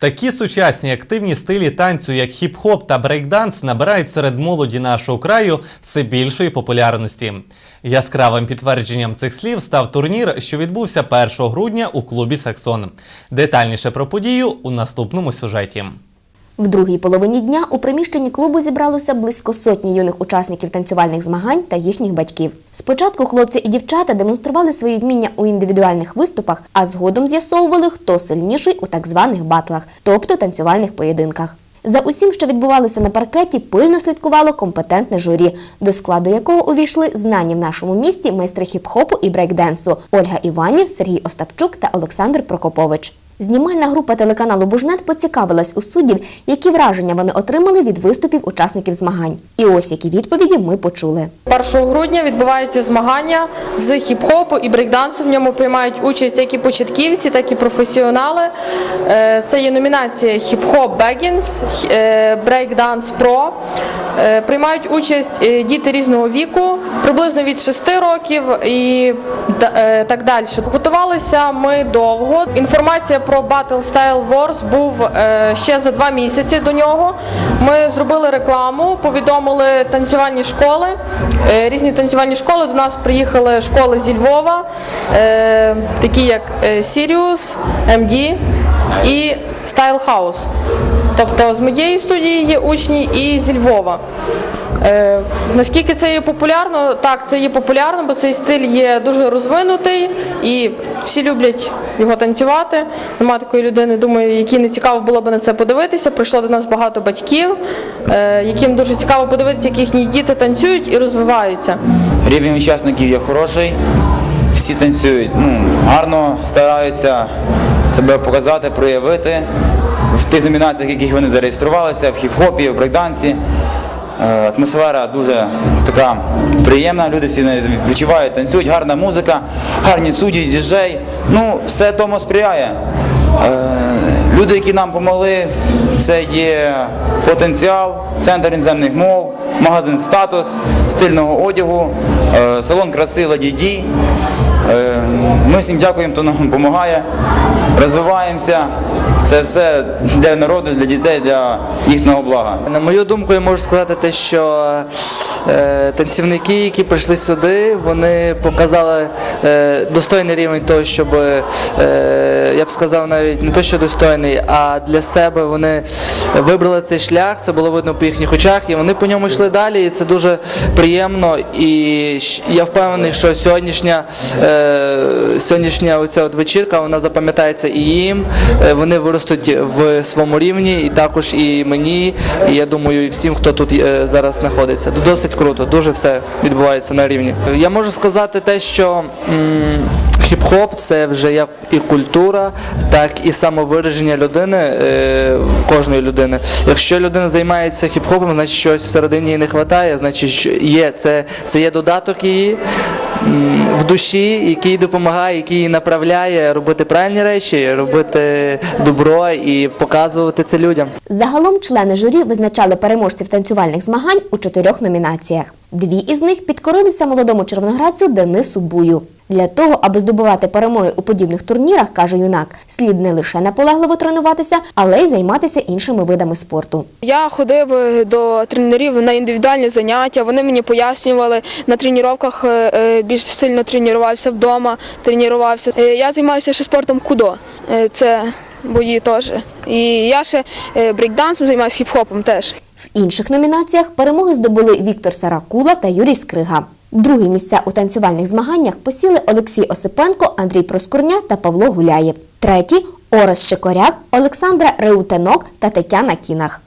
Такі сучасні активні стилі танцю, як хіп-хоп та брейкданс, набирають серед молоді нашого краю все більшої популярності. Яскравим підтвердженням цих слів став турнір, що відбувся 1 грудня у клубі Саксон. Детальніше про подію у наступному сюжеті. В другій половині дня у приміщенні клубу зібралося близько сотні юних учасників танцювальних змагань та їхніх батьків. Спочатку хлопці і дівчата демонстрували свої вміння у індивідуальних виступах, а згодом з'ясовували, хто сильніший у так званих батлах, тобто танцювальних поєдинках. За усім, що відбувалося на паркеті, пильно слідкувало компетентне журі, до складу якого увійшли знані в нашому місті майстри хіп-хопу і брейкденсу Ольга Іванів, Сергій Остапчук та Олександр Прокопович. Знімальна група телеканалу Бужнет поцікавилась у суддів, які враження вони отримали від виступів учасників змагань. І ось які відповіді ми почули. 1 грудня відбуваються змагання з хіп-хопу і брейкдансу. В ньому приймають участь як і початківці, так і професіонали. Е, Це є номінація Хіп-хоп Бегінс, Брейкданс Про. Приймають участь е, діти різного віку, приблизно від 6 років і е, так далі. Готувалися ми довго. Інформація про Battle Style Wars був е, ще за два місяці до нього. Ми зробили рекламу, повідомили танцювальні школи. Е, Різні танцювальні школи. До нас приїхали школи зі Львова, е, такі як Sirius, MD і Style House. Тобто з моєї студії є учні і зі Львова. Е, наскільки це є популярно? Так, це є популярно, бо цей стиль є дуже розвинутий і всі люблять його танцювати. Нема такої людини, думаю, якій не цікаво було б на це подивитися. Прийшло до нас багато батьків, е, яким дуже цікаво подивитися, як їхні діти танцюють і розвиваються. Рівень учасників є хороший, всі танцюють, ну, гарно стараються себе показати, проявити в тих номінаціях, в яких вони зареєструвалися, в хіп-хопі, в брейкдансі. Е, Атмосфера дуже така приємна, люди всі відчувають, танцюють, гарна музика, гарні судді, діджей. Ну, все тому сприяє. Е, Люди, які нам допомогли, це є потенціал, центр іноземних мов, магазин статус, стильного одягу, е, салон краси Ладіді. Е, Ми всім дякуємо, хто нам допомагає, розвиваємося. Це все для народу, для дітей, для їхнього блага. На мою думку, я можу сказати те, що е, танцівники, які прийшли сюди, вони показали достойний рівень того, щоб я б сказав навіть не то, що достойний, а для себе вони вибрали цей шлях. Це було видно по їхніх очах, і вони по ньому йшли далі. І це дуже приємно. І я впевнений, що сьогоднішня, е, сьогоднішня оця от вечірка вона запам'ятається і їм. Е, Вони виростуть в своєму рівні, і також і мені. І я думаю, і всім, хто тут е, зараз знаходиться. Досить круто, дуже все відбувається на рівні. Я можу сказати те, що. м, Хіп-хоп це вже як і культура, так і самовираження людини, е, кожної людини. Якщо людина займається хіп-хопом, значить щось всередині їй не вистачає, значить є це, це є додаток її в душі, який допомагає, який направляє робити правильні речі, робити добро і показувати це людям. Загалом члени журі визначали переможців танцювальних змагань у чотирьох номінаціях. Дві із них підкорилися молодому червоноградцю Денису Бую. Для того, аби здобувати перемоги у подібних турнірах, каже юнак, слід не лише наполегливо тренуватися, але й займатися іншими видами спорту. Я ходив е, до тренерів на індивідуальні заняття. Вони мені пояснювали на тренуваннях е, е, більш сильно тренувався вдома, тренувався. Я займаюся ще спортом кудо. Це бої теж. І я ще брейкдансом займаюся хіп-хопом теж. В інших номінаціях перемоги здобули Віктор Саракула та Юрій Скрига. Другі місця у танцювальних змаганнях посіли Олексій Осипенко, Андрій Проскурня та Павло Гуляєв. Треті Орес Шикоряк, Олександра Реутенок та Тетяна Кінах.